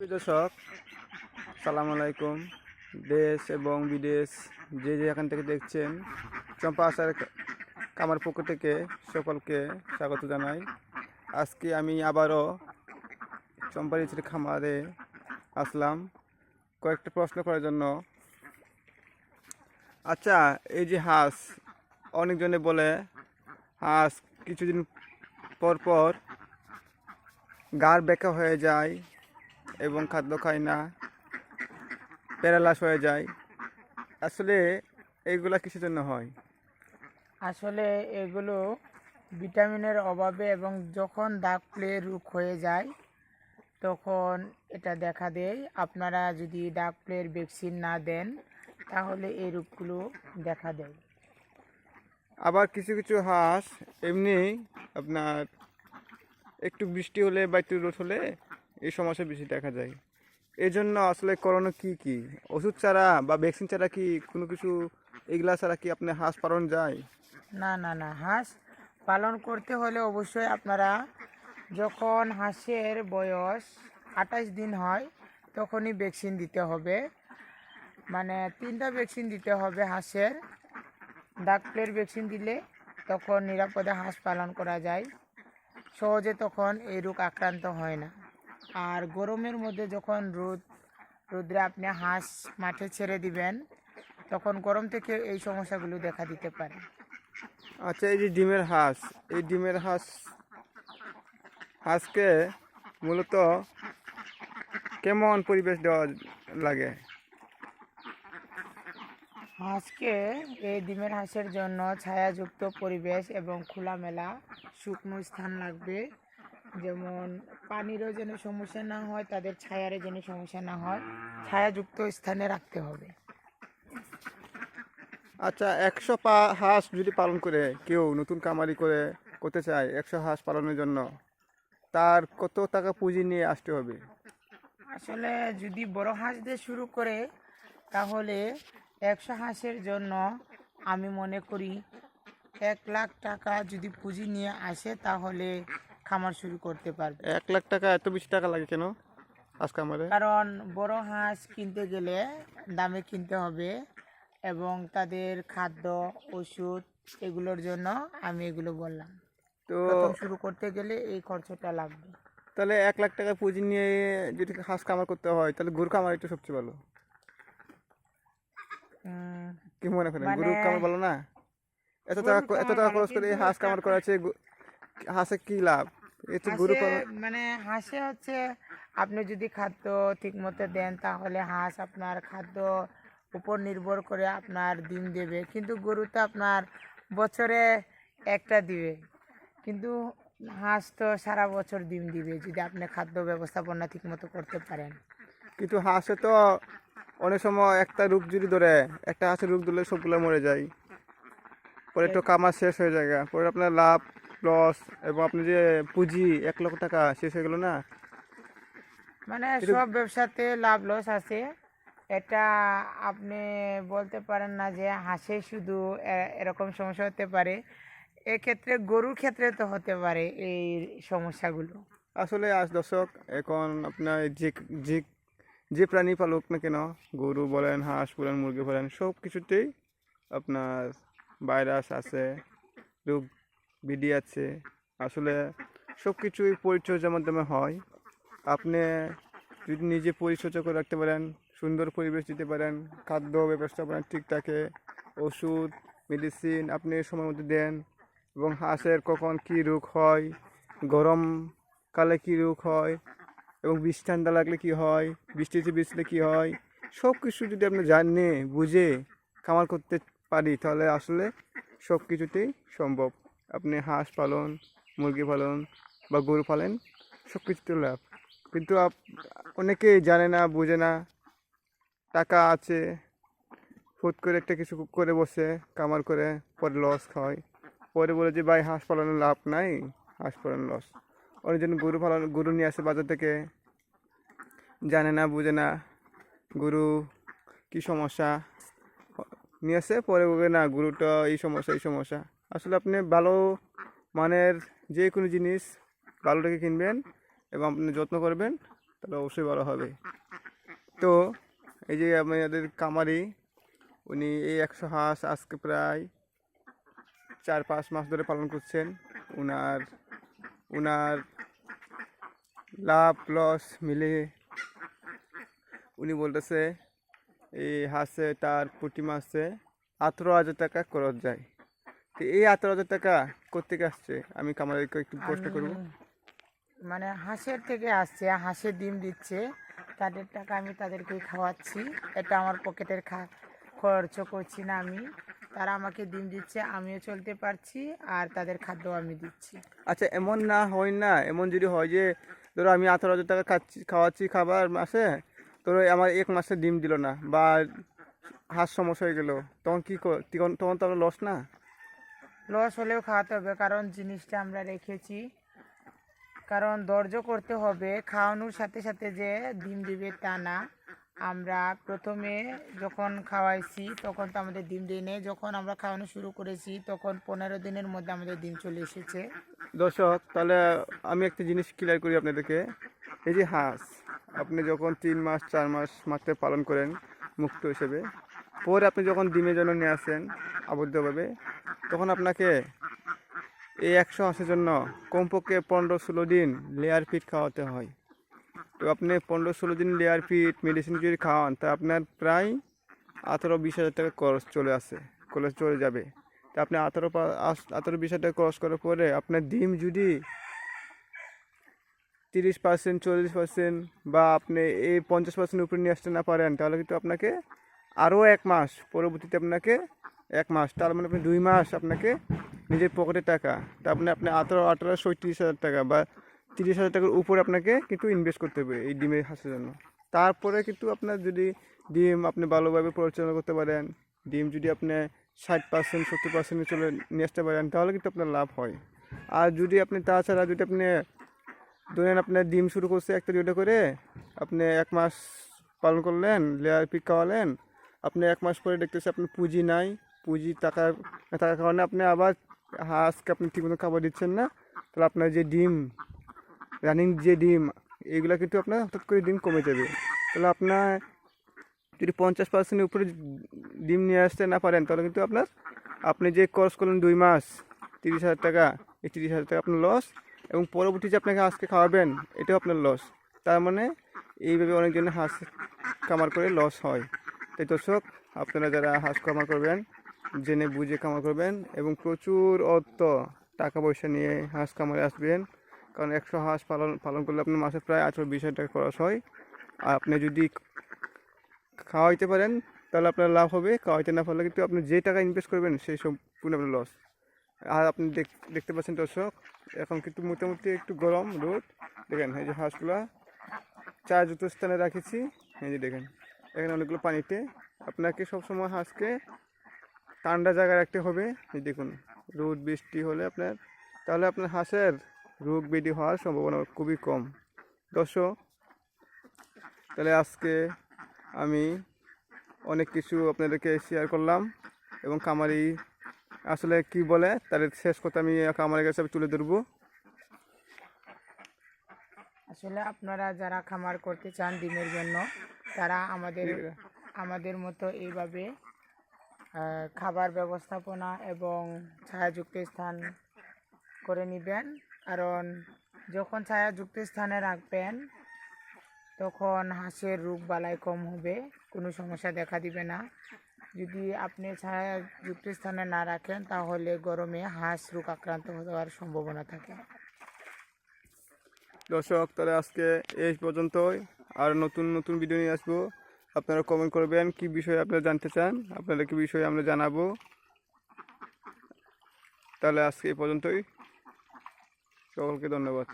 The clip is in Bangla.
দর্শক, সালাম আলাইকুম। দেশ এবং বিদেশ যে যে এখান থেকে দেখছেন, চম্পা আসার কামার পক্ষ থেকে সকলকে স্বাগত জানাই। আজকে আমি আবারও চম্পার ইচের খামারে আসলাম। কয়েকটা প্রশ্ন করার জন্য। আচ্ছা এই যে হাঁস, অনেকজনে বলে, হাঁস কিছুদিন পর পর গার বেঁকা হয়ে যায় এবং খাদ্য খায় না প্যারালাস হয়ে যায়। আসলে এইগুলা কিসের জন্য হয়? আসলে এগুলো ভিটামিনের অভাবে এবং যখন দাগ প্লে রোগ হয়ে যায় তখন এটা দেখা দেয়। আপনারা যদি ডাক প্লের ভ্যাকসিন না দেন তাহলে এই রোগগুলো দেখা দেয়। আবার কিছু কিছু হাঁস এমনি আপনার একটু বৃষ্টি হলে বা একটু রোদ হলে এই সমস্যা বেশি দেখা যায়। এই জন্য আসলে করণীয় কি কি? ওষুধ ছাড়া বা ভ্যাকসিন ছাড়া কি কোনো কিছু এগুলা ছাড়া কি আপনি হাঁস পালন যায়? না না না, হাঁস পালন করতে হলে অবশ্যই আপনারা যখন হাঁসের বয়স আঠাশ দিন হয়, তখনই ভ্যাকসিন দিতে হবে। মানে তিনটা ভ্যাকসিন দিতে হবে হাঁসের। ডাক প্লের ভ্যাকসিন দিলে তখন নিরাপদে হাঁস পালন করা যায়। সহজে তখন এই রোগ আক্রান্ত হয় না। আর গরমের মধ্যে যখন রোদ রোদ্রে আপনি হাঁস মাঠে ছেড়ে দিবেন তখন গরম থেকে এই সমস্যাগুলো দেখা দিতে পারে। আচ্ছা এই যে ডিমের হাঁস এই ডিমের হাঁস হাঁসকে মূলত কেমন পরিবেশ দেওয়া লাগে? হাঁসকে এই ডিমের হাঁসের জন্য ছায়াযুক্ত পরিবেশ এবং খোলামেলা শুকনো স্থান লাগবে। যেমন পানিরও যেন সমস্যা না হয় তাদের ছায়ারও যেন সমস্যা না হয় ছায়াযুক্ত স্থানে রাখতে হবে। আচ্ছা একশো পা হাঁস যদি পালন করে কেউ নতুন কামারি করে করতে চায় একশো হাঁস পালনের জন্য তার কত টাকা পুঁজি নিয়ে আসতে হবে? আসলে যদি বড় হাঁস দিয়ে শুরু করে তাহলে একশো হাঁসের জন্য আমি মনে করি এক লাখ টাকা যদি পুঁজি নিয়ে আসে তাহলে খামার শুরু করতে পারবে। এক লাখ টাকা এত বেশি টাকা লাগে কেন হাঁস কামারে কারণ বড় হাঁস কিনতে গেলে দামে কিনতে হবে এবং তাদের খাদ্য ওষুধ এগুলোর জন্য আমি এগুলো বললাম। তো শুরু করতে গেলে এই খরচটা লাগবে। তাহলে এক লাখ টাকা পুঁজি নিয়ে যদি হাঁস কামার করতে হয় তাহলে গরু কামার একটু সবচেয়ে ভালো। কি মনে করেন? গরু মানে- কামার ভালো না? এত টাকা এত টাকা খরচ করে হাঁস কামার একটা- করাচ্ছে হাঁসে কি লাভ? মানে হাঁসে হচ্ছে আপনি যদি খাদ্য ঠিক মতো দেন তাহলে হাঁস আপনার খাদ্য উপর নির্ভর করে আপনার ডিম দেবে। কিন্তু গরু তো আপনার বছরে একটা দিবে। কিন্তু হাঁস তো সারা বছর ডিম দিবে যদি আপনি খাদ্য ব্যবস্থাপনা ঠিক মতো করতে পারেন। কিন্তু হাঁসে তো অনেক সময় একটা রোগ যদি ধরে একটা হাঁসের রোগ ধরলে সবগুলো মরে যায়। পরে তো কামার শেষ হয়ে যায় পরে আপনার লাভ লস এবং আপনি যে পুঁজি এক লক্ষ টাকা শেষ হয়ে গেল না? মানে সব ব্যবসাতে লাভ লস আছে। এটা আপনি বলতে পারেন না যে হাঁসে শুধু এরকম সমস্যা হতে পারে। এক্ষেত্রে গরুর ক্ষেত্রে তো হতে পারে এই সমস্যাগুলো। আসলে আজ দর্শক এখন আপনার যে যে যে প্রাণী পালক না কেন গরু বলেন হাঁস বলেন মুরগি বলেন সব কিছুতেই আপনার ভাইরাস আছে রোগ বিধি আছে। আসলে সব কিছুই পরিচর্যার মাধ্যমে হয়। আপনি যদি নিজে পরিচর্যা করে রাখতে পারেন, সুন্দর পরিবেশ দিতে পারেন, খাদ্য ব্যবস্থাপনা ঠিক থাকে, ওষুধ মেডিসিন আপনি সময় মতো দেন এবং হাঁসের কখন কী রোগ হয়, গরম কালে কী রোগ হয় এবং বৃষ্টি ঠান্ডা লাগলে কী হয়, বৃষ্টিতে বৃষ্টিতে কী হয় সব কিছু যদি আপনি জানে, বুঝে খামার করতে পারি, তাহলে আসলে সব কিছুতেই সম্ভব। আপনি হাঁস পালন, মুরগি পালন বা গরু পালেন সব কিছুতে লাভ। কিন্তু আপ- অনেকেই জানে না, বুঝে না, টাকা আছে ফুট করে একটা কিছু করে বসে, কামার করে, পরে লস খায়। পরে বলে যে, ভাই, হাঁস পালনের লাভ নাই, হাঁস পালন লস অনেকজন গরু পালন, গরু নিয়ে আসে বাজার থেকে। জানে না, বুঝে না, গরু কি সমস্যা? নিয়ে আসে, পরে বলবে না, গরুটা এই সমস্যা এই সমস্যা। আসলে আপনি ভালো মানের যে কোনো জিনিস ভালোটাকে কিনবেন এবং আপনি যত্ন করবেন, তাহলে অবশ্যই ভালো হবে। তো এই যে আমাদের কামারি, উনি এই একশো হাঁস আজকে প্রায় চার পাঁচ মাস ধরে পালন করছেন। উনার উনার লাভ লস মিলে উনি বলতেছে, এই হাঁসে তার প্রতি মাসে আঠেরো হাজার টাকা খরচ যায়। তো এই আঠেরো হাজার টাকা কোথেকে আসছে? আমি কামারিকে একটু প্রশ্ন করব। মানে হাঁসের থেকে আসছে হাঁসের ডিম দিচ্ছে। তাদের টাকা আমি তাদেরকে খাওয়াচ্ছি। এটা আমার পকেটের খা খরচ করছি না আমি। তারা আমাকে ডিম দিচ্ছে আমিও চলতে পারছি আর তাদের খাদ্য আমি দিচ্ছি। আচ্ছা এমন না হয় না এমন যদি হয় যে ধরো আমি আঠারো হাজার টাকা খাচ্ছি খাওয়াচ্ছি খাবার মাসে ধরো আমার এক মাসে ডিম দিল না বা হাঁস সমস্যা হয়ে গেলো তখন কী তখন তখন তো আমার লস না? লস হলেও খাওয়াতে হবে, কারণ জিনিসটা আমরা রেখেছি। কারণ ধৈর্য করতে হবে, খাওয়ানোর সাথে সাথে যে ডিম দিবে তা না। আমরা প্রথমে যখন খাওয়াইছি, তখন তো আমাদের ডিম দিয়ে নেই। যখন আমরা খাওয়ানো শুরু করেছি, তখন পনেরো দিনের মধ্যে আমাদের ডিম চলে এসেছে। দর্শক, তাহলে আমি একটা জিনিস ক্লিয়ার করি আপনাদেরকে। এই যে হাঁস, আপনি যখন তিন মাস, চার মাস মাত্রে পালন করেন মুক্ত হিসেবে পরে আপনি যখন ডিমের জন্য নিয়ে আসেন আবদ্ধভাবে, তখন আপনাকে এই একশো হাঁসের জন্য কমপক্ষে পনেরো ষোলো দিন লেয়ার ফিট খাওয়াতে হয়। তো আপনি পনেরো ষোলো দিন লেয়ার ফিট মেডিসিন যদি খাওয়ান, তা আপনার প্রায় আঠারো বিশ হাজার টাকা খরচ চলে আসে, খরচ চলে যাবে। তা আপনি আঠারো আঠারো বিশ হাজার টাকা খরচ করার পরে আপনার ডিম যদি তিরিশ পার্সেন্ট, চল্লিশ পার্সেন্ট বা আপনি এই পঞ্চাশ পার্সেন্ট উপরে নিয়ে আসতে না পারেন, তাহলে কিন্তু আপনাকে আরও এক মাস, পরবর্তীতে আপনাকে এক মাস, তার মানে আপনি দুই মাস আপনাকে নিজের পকেটে টাকা, তার আপনি আপনি আঠারো আঠারো, সৈত্রিশ হাজার টাকা বা তিরিশ হাজার টাকার উপরে আপনাকে কিন্তু ইনভেস্ট করতে হবে এই ডিমের হাঁসের জন্য। তারপরে কিন্তু আপনার যদি ডিম আপনি ভালোভাবে পরিচালনা করতে পারেন, ডিম যদি আপনি ষাট পার্সেন্ট সত্তর পার্সেন্টে চলে নিয়ে আসতে পারেন, তাহলে কিন্তু আপনার লাভ হয়। আর যদি আপনি তাছাড়া যদি আপনি ধরেন আপনার ডিম শুরু করছে একটা দুটো করে, আপনি এক মাস পালন করলেন, লেয়ার পিক খাওয়ালেন আপনি এক মাস পরে দেখতেছে আপনার পুঁজি নাই, পুঁজি টাকা না থাকার কারণে আপনি আবার হাঁসকে আপনি ঠিকমতো খাবার দিচ্ছেন না। তাহলে আপনার যে ডিম, রানিং যে ডিম, এগুলো কিন্তু আপনার হঠাৎ করে ডিম কমে যাবে। তাহলে আপনার যদি পঞ্চাশ পার্সেন্টের উপরে ডিম নিয়ে আসতে না পারেন, তাহলে কিন্তু আপনার, আপনি যে কোর্স করলেন দুই মাস, তিরিশ হাজার টাকা, এই তিরিশ হাজার টাকা আপনার লস এবং পরবর্তী যে আপনাকে হাঁসকে খাওয়াবেন, এটাও আপনার লস তার মানে এইভাবে অনেকজন হাঁস কামার করে লস হয়। তাই দর্শক, আপনারা যারা হাঁস কামার করবেন, জেনে বুঝে কামার করবেন এবং প্রচুর অর্থ টাকা পয়সা নিয়ে হাঁস কামারে আসবেন। কারণ একশো হাঁস পালন পালন করলে আপনার মাসে প্রায় আঠেরো বিশ হাজার টাকা খরচ হয়। আর আপনি যদি খাওয়াইতে পারেন, তাহলে আপনার লাভ হবে। খাওয়াইতে না পারলে কিন্তু আপনি যে টাকা ইনভেস্ট করবেন, সেই সম্পূর্ণ আপনার লস আর আপনি দেখতে পাচ্ছেন দর্শক, এখন কিন্তু মোটামুটি একটু গরম রোদ। দেখেন, এই যে হাঁসগুলা চা জুতো স্থানে রাখেছি। এই যে দেখেন এখানে অনেকগুলো পানিতে। আপনাকে সবসময় হাঁসকে ঠান্ডা জায়গায় রাখতে হবে। দেখুন, রোদ, বৃষ্টি হলে আপনার, তাহলে আপনার হাঁসের রোগ ব্যাধি হওয়ার সম্ভাবনা খুবই কম। দর্শক, তাহলে আজকে আমি অনেক কিছু আপনাদেরকে শেয়ার করলাম এবং কামারি আসলে কি বলে, তার শেষ কথা আমি কামারের কাছে তুলে ধরবো। আসলে আপনারা যারা খামার করতে চান ডিমের জন্য তারা আমাদের আমাদের মতো এইভাবে খাবার ব্যবস্থাপনা এবং ছায়াযুক্ত স্থান করে নেবেন। কারণ যখন ছায়াযুক্ত স্থানে রাখবেন, তখন হাঁসের রোগ বালাই কম হবে, কোনো সমস্যা দেখা দিবে না। যদি আপনি ছায়াযুক্ত স্থানে না রাখেন, তাহলে গরমে হাঁস রোগ আক্রান্ত হওয়ার সম্ভাবনা থাকে। দর্শক, তাহলে আজকে এই পর্যন্তই। আর নতুন নতুন ভিডিও নিয়ে আসব। আপনারা কমেন্ট করবেন কি বিষয়ে আপনারা জানতে চান আপনারা কি বিষয়ে আমরা জানাব। তাহলে আজকে এই পর্যন্তই। সকলকে ধন্যবাদ।